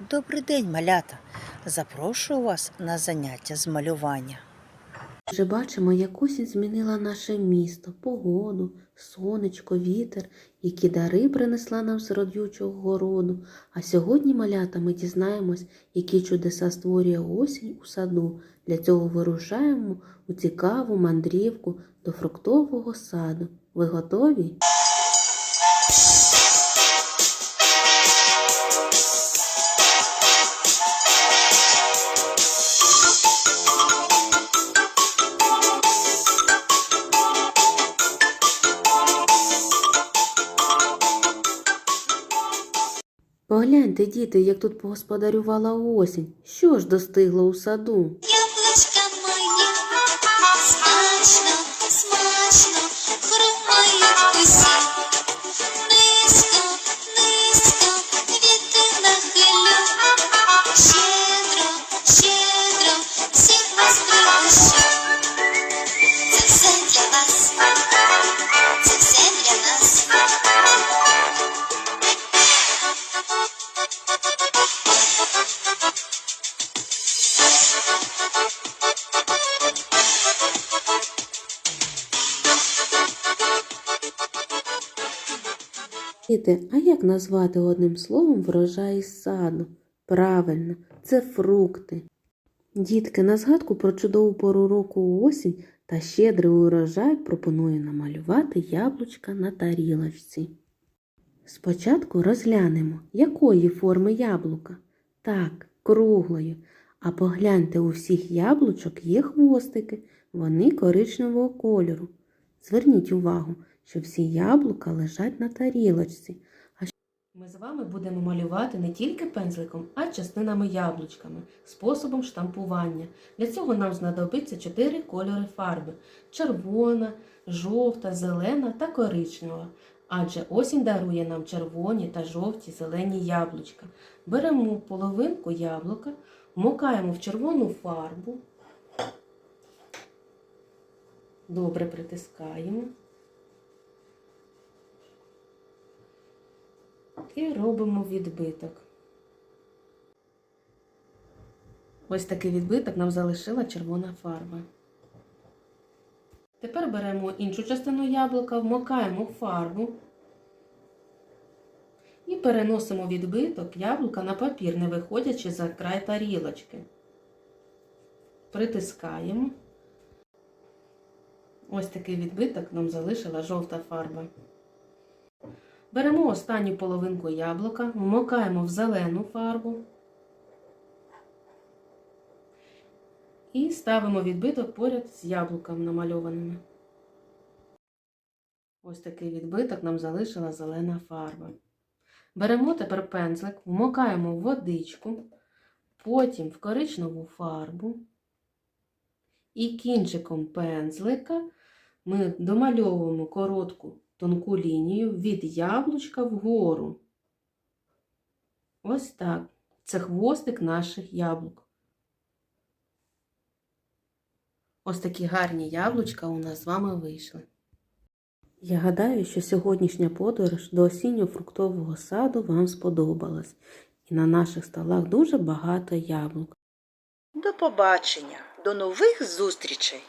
Добрий день, малята! Запрошую вас на заняття з малювання. Вже бачимо, як осінь змінила наше місто, погоду, сонечко, вітер, які дари принесла нам з родючого городу. А сьогодні, малята, ми дізнаємось, які чудеса створює осінь у саду. Для цього вирушаємо у цікаву мандрівку до фруктового саду. Ви готові? Погляньте, діти, як тут погосподарювала осінь. Що ж достигло у саду? Діти, а як назвати одним словом врожай із саду? Правильно, це фрукти. Дітки, на згадку про чудову пору року осінь та щедрий урожай пропоную намалювати яблучка на тарілочці. Спочатку розглянемо, якої форми яблука. Так, круглої. А погляньте, у всіх яблучок є хвостики, вони коричневого кольору. Зверніть увагу, що всі яблука лежать на тарілочці. Ми з вами будемо малювати не тільки пензликом, а й частинами яблучками, способом штампування. Для цього нам знадобиться чотири кольори фарби: червона, жовта, зелена та коричнева. Адже осінь дарує нам червоні та жовті зелені яблучка. Беремо половинку яблука, вмокаємо в червону фарбу. Добре притискаємо. І робимо відбиток. Ось такий відбиток нам залишила червона фарба. Тепер беремо іншу частину яблука, вмокаємо в фарбу і переносимо відбиток яблука на папір, не виходячи за край тарілочки. Притискаємо. Ось такий відбиток нам залишила жовта фарба. Беремо останню половинку яблука, вмокаємо в зелену фарбу і ставимо відбиток поряд з яблуком намальованими. Ось такий відбиток нам залишила зелена фарба. Беремо тепер пензлик, вмокаємо в водичку, потім в коричневу фарбу і кінчиком пензлика ми домальовуємо коротку тонку лінію від яблучка вгору. Ось так. Це хвостик наших яблук. Ось такі гарні яблучка у нас з вами вийшли. Я гадаю, що сьогоднішня подорож до осінньо-фруктового саду вам сподобалась. І на наших столах дуже багато яблук. До побачення, до нових зустрічей!